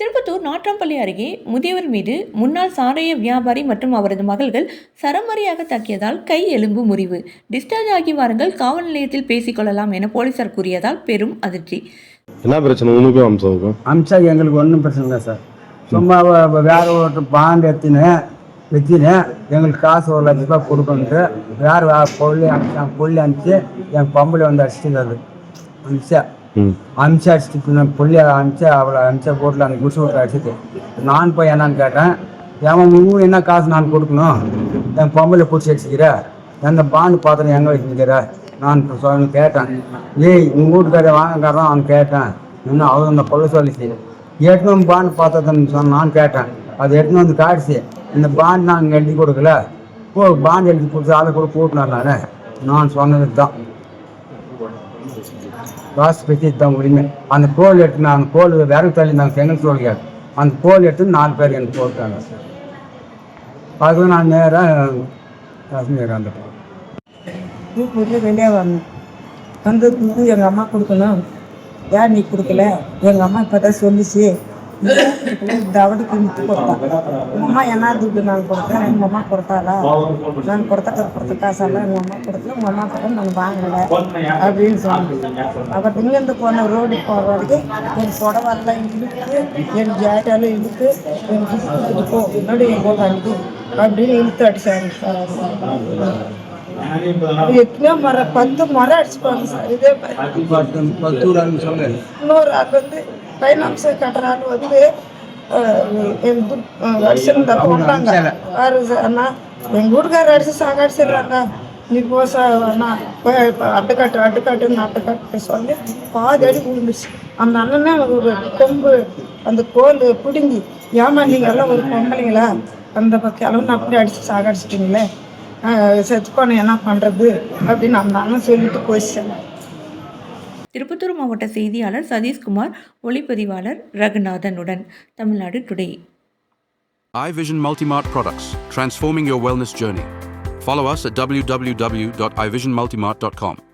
திருப்பத்தூர் நாட்றாம்பள்ளி அருகே முதியவர் மீது முன்னாள் சாராய வியாபாரி மற்றும் அவரது மகள்கள் சரமாரியாக தாக்கியதால் கை எலும்பு முறிவு. டிஸ்சார்ஜ் ஆகி வாருங்கள். காவல் நிலையத்தில் பேசிக்கொள்ளலாம் என போலீசார் கூறியதால் பெரும் அதிர்ச்சி. என்ன பிரச்சனை? உனக்கும் அம்சாவுக்கும் அமித்ஷா எங்களுக்கு ஒன்றும் பிரச்சனை இல்லை சார். சும்மா வேற ஒருத்தர் பாண்டு எடுத்துன்னு வச்சுன்னு எங்களுக்கு காசு ஒரு லட்ச ரூபாய் கொடுக்கணுன்ட்டு வேற பொருள் அனுப்பிச்சாங்க. பொருள் அனுப்பிச்சு என் பொம்பளை வந்து அடிச்சுட்டு அமித்ஷா ம் அமித்ஷா அடிச்சுட்டு பிள்ளைய அனுப்பிச்சு அவளை அனுப்பிச்சா போட்டில் அந்த குடிச்சு விட்டு அடிச்சுட்டு. நான் போய் என்னன்னு கேட்டேன் ஏன் உங்க என்ன காசு நான் கொடுக்கணும்? என் பொம்பளை பிடிச்சி அடிச்சுக்கிற. எந்த பாண்டு பாத்திரம் எங்கே வச்சுக்கிற நான் இப்ப சொல்லி கேட்டேன். ஏய் உங்கள் வீட்டுக்கார வாங்கக்காரன் அவன் கேட்டேன். இன்னும் அவர் அந்த பொருள் சொல்லிச்சு. எட்டுன்னு வந்து பாண்டு பார்த்ததுன்னு சொன்ன நான் கேட்டேன். அது எடுத்துன்னு வந்து காடிச்சு இந்த பாண்டு நாங்கள் எழுதி கொடுக்கல. போ பாண்டு எழுதி கொடுத்து அதை கூட கூட்டினார் நான் நான் சொன்னது தான் காசு பற்றி தான் உரிமை. அந்த கோல் எடுத்து அந்த கோல் விறகு தள்ளி நாங்கள் செங்கல் சொல்லியாரு அந்த கோல் எடுத்து நாலு பேர் எனக்கு போட்டாங்க. அதுவும் நான் நேராக காஷ்மீர் அந்த வீட்டுக்கு வெளியே வந்தேன் வந்து எங்கள் அம்மா கொடுக்கணும். ஏன் நீ கொடுக்கல? எங்கள் அம்மா இப்போ தான் சொல்லிச்சு. தவடுக்கு விட்டு கொடுத்தான் உங்கள் அம்மா என்ன துட்டு நான் கொடுத்தேன்? உங்கள் அம்மா கொடுத்தாளா? நான் கொடுத்த கொடுத்த காசெல்லாம் எங்கள் அம்மா கொடுத்துல உங்கள் அம்மா கிட்ட நான் வாங்கலை. அப்படின்னு சொன்னேன் அப்புறம் இங்கேருந்து போன ரோடு போகிற வரைக்கும் என் புடவெல்லாம் இழுத்து என் ஜாக்கெல்லாம் இழுத்து என் கிட்ட போ என்னோட என் அனுப்பி அப்படின்னு இழுத்து அடிச்சாரு சார் எத்தனையோ மரம் பத்து மரம் அடிச்சுப்பாங்க சார் இதே இன்னொரு ஆள் வந்து ஃபைனான்ஸ் கட்டுற ஆள் வந்து அடிச்சிருந்தா போட்டாங்க யாரு சார் அண்ணா எங்கள் வீட்டுக்காரர் அடிச்சு சாக அடிச்சிடுறாங்க நீ போ சார் அண்ணா போய் இப்ப அட்டுக்காட்டு அட்டுக்காட்டுன்னு அட்டுக்காட்டு சொல்லி பாதி அடி விழுந்துச்சு அந்த அண்ணனே ஒரு கொம்பு அந்த கோல் பிடுங்கி ஏமா நீங்கள் எல்லாம் ஒரு பொம்பளைங்களா? அந்த பக்கம் அளவு நான் அப்படி அடிச்சு சாக அடிச்சிட்டிங்களே செத்து போன என்ன பண்ணுறது அப்படின்னு அந்த அண்ணன் சொல்லிட்டு போயிடுச்சேன் திருப்பத்தூர் மாவட்ட செய்தியாளர் சதீஷ்குமார் ஒளிப்பதிவாளர் ரகுநாதனுடன் Tamil Nadu today iVision Multimart products, transforming your wellness journey. Follow us at www.ivisionmultimart.com.